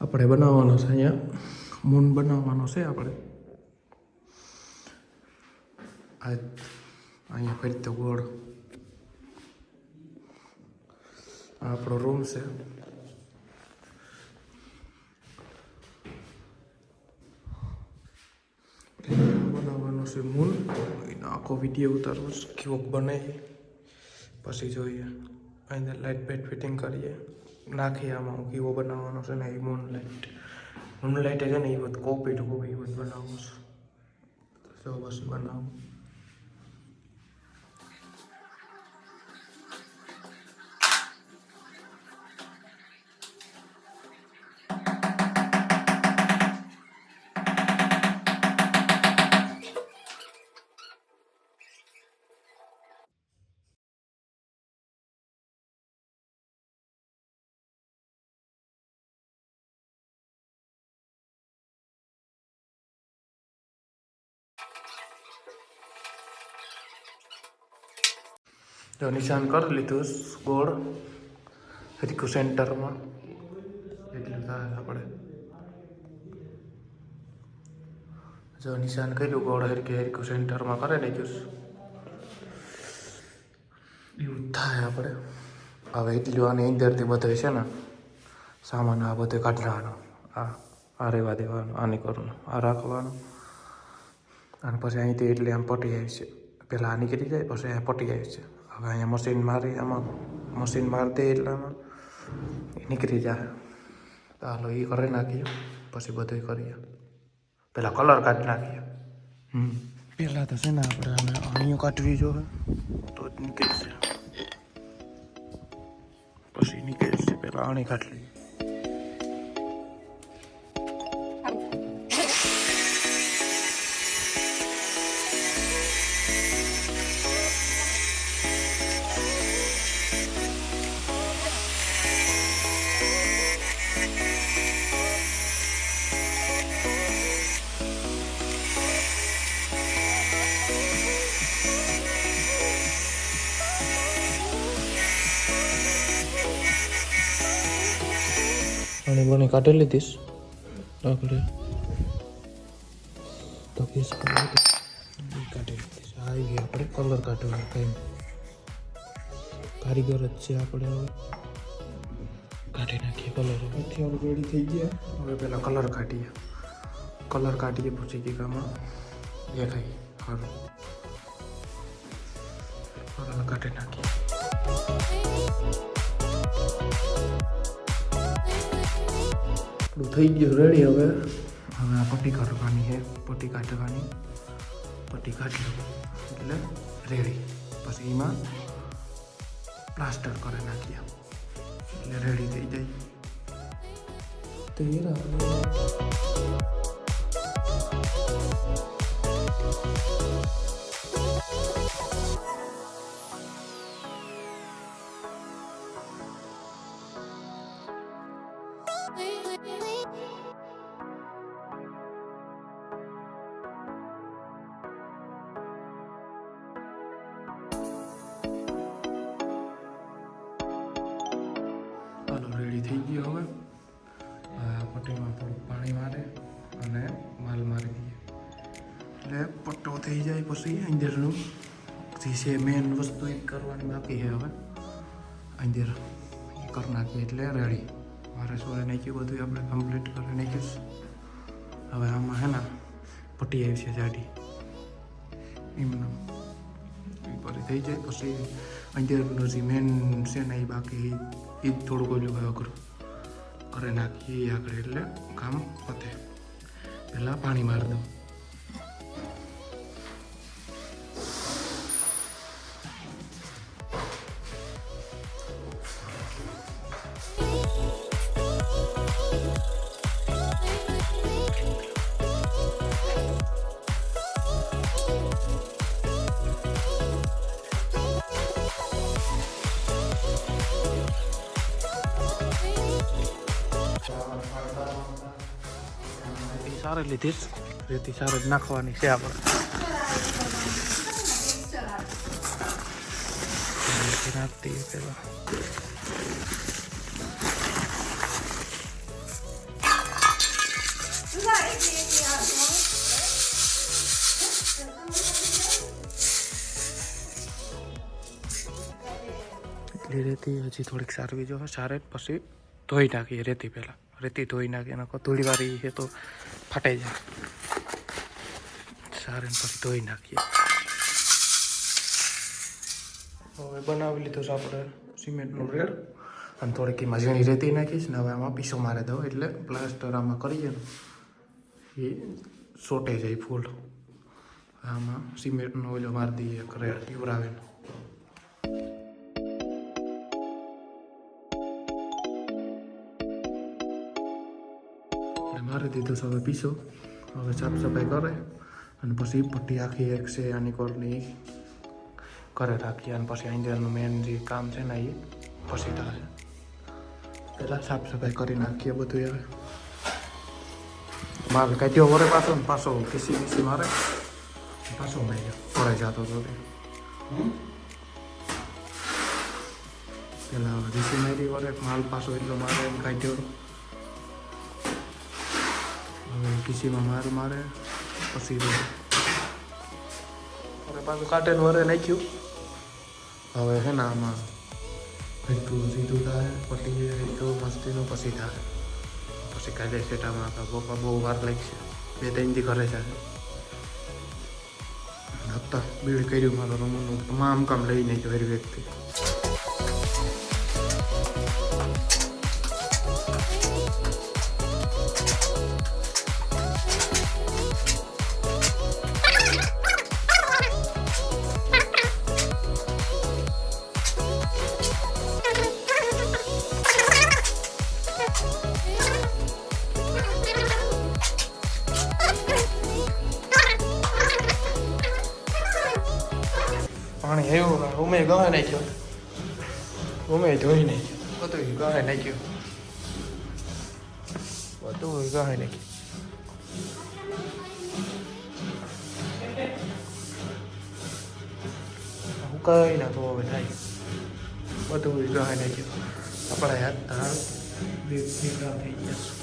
આપણે બનાવવાનો છે અહીંયા. મૂન બનાવવાનો છે આપણે. આ અહીંયા ફરી તો ગોળ. આપણો રૂમ છે. બનાવવાનો છે મૂન. એનો આખો વીડિયો ઉતારવો છે. કેવો બને પછી જોઈએ. અહીંયા લાઇટ બેટ ફિટિંગ કરીએ. નાખીએ આમાં કેવો બનાવવાનો છે ને એ મૂનલાઇટ મૂનલાઇટ મૂન છે ને એ બધું કોપી ટુ કોપી એ બધું બનાવવું છે. તો બસ બનાવું. તો નિશાન કરી લીધું ગોળ હરીકુ સેન્ટરમાં. એટલું થાય આપણે જો નિશાન કર્યું, ગોળ હરકે હરકું સેન્ટરમાં કરે નાખ્યું એવું થાય આપણે. હવે એટલું આની અંદરથી બધું છે ને, સામાન આ બધે કાઢવાનો. આ આ રહેવા દેવાનું આ નહીં કરવાનું, આ રાખવાનું. અને પછી અહીંથી એટલે આમ પટી આવી છે. પહેલાં આ નીકળી જાય પછી આ પટી આવી છે. હવે અહીંયા મશીન મારી, આમાં મશીન મારી એટલામાં નીકળી જાય. હાલો એ કરી નાખીએ, પછી બધું કરીએ. પહેલાં કલર કાઢી નાખીએ. હમ. પહેલાં તો છે ને આપણે અમે અણીઓ કાઢવી જોઈએ, તો જ નીકળશે. પછી નીકળશે પહેલાં અણી કાઢી લઈએ. અને બને કાઢી લીધીશ. આપણે તો પીસ કાઢી લીધીશ. આવી ગઈ આપણે કલર કાઢવાનો ટાઈમ કારીગર જ છે આપણે હવે. કાઢી નાખીએ કલર હવે રેડી થઈ ગયા. હવે પહેલાં કલર કાઢીએ. કલર કાઢીએ, પછી આમાં દેખાય. સારું કાઢી નાખીએ. આપણું થઈ ગયું રેડી હવે. હવે આ પટ્ટી કાઢવાની છે પટ્ટી કાઢવાની પટ્ટી કાઢી એટલે રેડી. પછી એમાં પ્લાસ્ટર કરી નાખીએ. એટલે રેડી થઈ જાય. હાલો થઈ જાય પછી અંદરનું જે છે મેન વસ્તુ એ કરવાની બાકી છે હવે. અંદર કરી નાખીએ એટલે રેડી મારે સોરે નાખ્યું બધું આપણે કમ્પ્લીટ કરી નાખ્યું હવે આમાં હે ને પટી આવી છે જાડી. એમનું ફરી થઈ જાય પછી અંદરનું જે મેન છે ને એ બાકી એ જ થોડુંક ઓલું હોય અઘરું. કરી નાખીએ આગળ એટલે કામ પતે. પહેલાં પાણી મારી દઉં. સારે લીધી રેતી સારે જ નાખવાની છે આપણે. નાખતી પેલા એટલી રેતી હજી થોડીક સારવી જો સારે પછી ધોઈ નાખીએ રેતી પહેલાં. રેતી ધોઈ નાખીએ એના ધૂળીવાળી છે તો ફાટાઈ જાય. સારે પછી ધોઈ નાખીએ. હવે બનાવી લીધો છે આપણે સિમેન્ટનું રેડ. અને થોડીક એમાં ઝીણી રેતી નાખીશ ને હવે આમાં પીસો મારે દઉં એટલે પ્લાસ્ટર આમાં કરીએ ને એ સોટે જાય ફૂલ. આમાં સિમેન્ટનો ઓલો મારી દઈએ એક રેડ પીવરાવીને એટલે મારી દીધું છે હવે પીસો હવે સાફ સફાઈ કરે અને પછી પટ્ટી આખી એક છે આની કોરની કરે રાખીએ અને પછી અંદરનું મેન જે કામ છે ને એ પછી થાય પહેલાં સાફ સફાઈ કરી નાખીએ બધું હવે માલ કાઢ્યો વરે પાછો ને પાછો પીસી પીસી મારે પાછો માર્યો પડે જતો તો તે પેલા રીસી મારી વરે માલ પાછો એટલો મારે એમ કાઢ્યો કિસીમાં માર મારે પછી અને પાછું કાટેલ વરે નાખ્યું. હવે છે ને આમાં એટલું સીધું થાય પટી એટલું મસ્તીનું પછી થાય. પછી કાલે સેટામાં પપ્પા બહુ વાર લાગશે. બે ત્રણ દી ઘરે જાય. હપ્તા બીડ કર્યું મારો રૂમનું. તમામ કામ લઈને ગયો હર વ્યક્તિ. ઉમે ધોઈ નાખ્યો બધું ગહે નાખ્યું બધું ગહે નાખ્યું હું કઈ ના તો હવે થાય બધું ગહે નાખ્યું આપણા હાથ તાળ બે ભેગા થઈ ગયા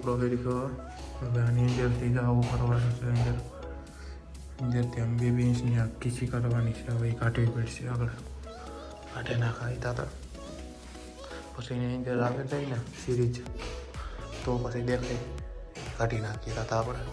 આપણો હેરિકો હવે આની અંદરથી જ આવું કરવાનું છે, અંદર. અંદરથી આમ બે બે ઇંચની આ ખીચી કરવાની છે, હવે કાઢવી પડશે આગળ. કાઢે ના ખાઈ તાતા પછી એની અંદર આવે જાય ને સિરીજ તો પછી દેખાય. કાઢી નાખીએ તાતા આપણે.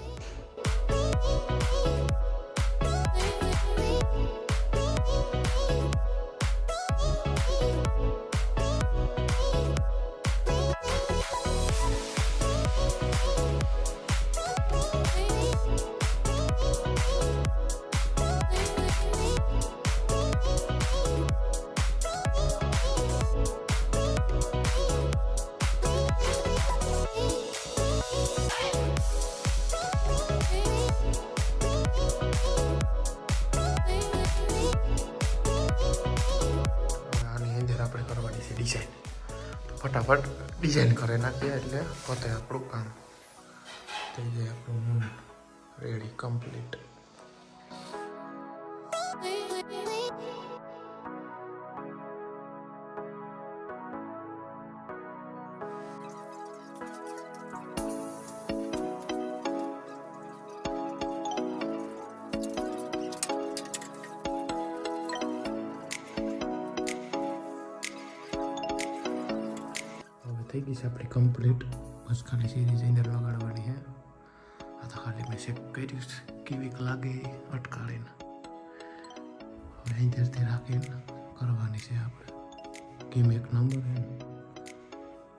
ફટાફટ ડિઝાઇન કરી નાખીએ એટલે પોતે આપણું કામ થઈ જાય આપણું રેડી કમ્પ્લીટ થઈ ગઈ છે આપણી કમ્પ્લીટ બસ ખાલી સીરીઝ અંદર લગાડવાની છે આ તો ખાલી મેં સેટ કરીશ કેવીક લાગે અટકાળીને હવે અહીંથી રાખીને કરવાની છે આપણે ગેમ એક નંબર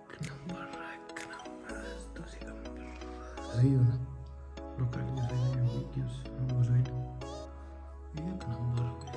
છે નંબર એક નંબર દૂસરી નંબર રહ્યું ને લોકોને વિડીયોઝ નંબર એક નંબર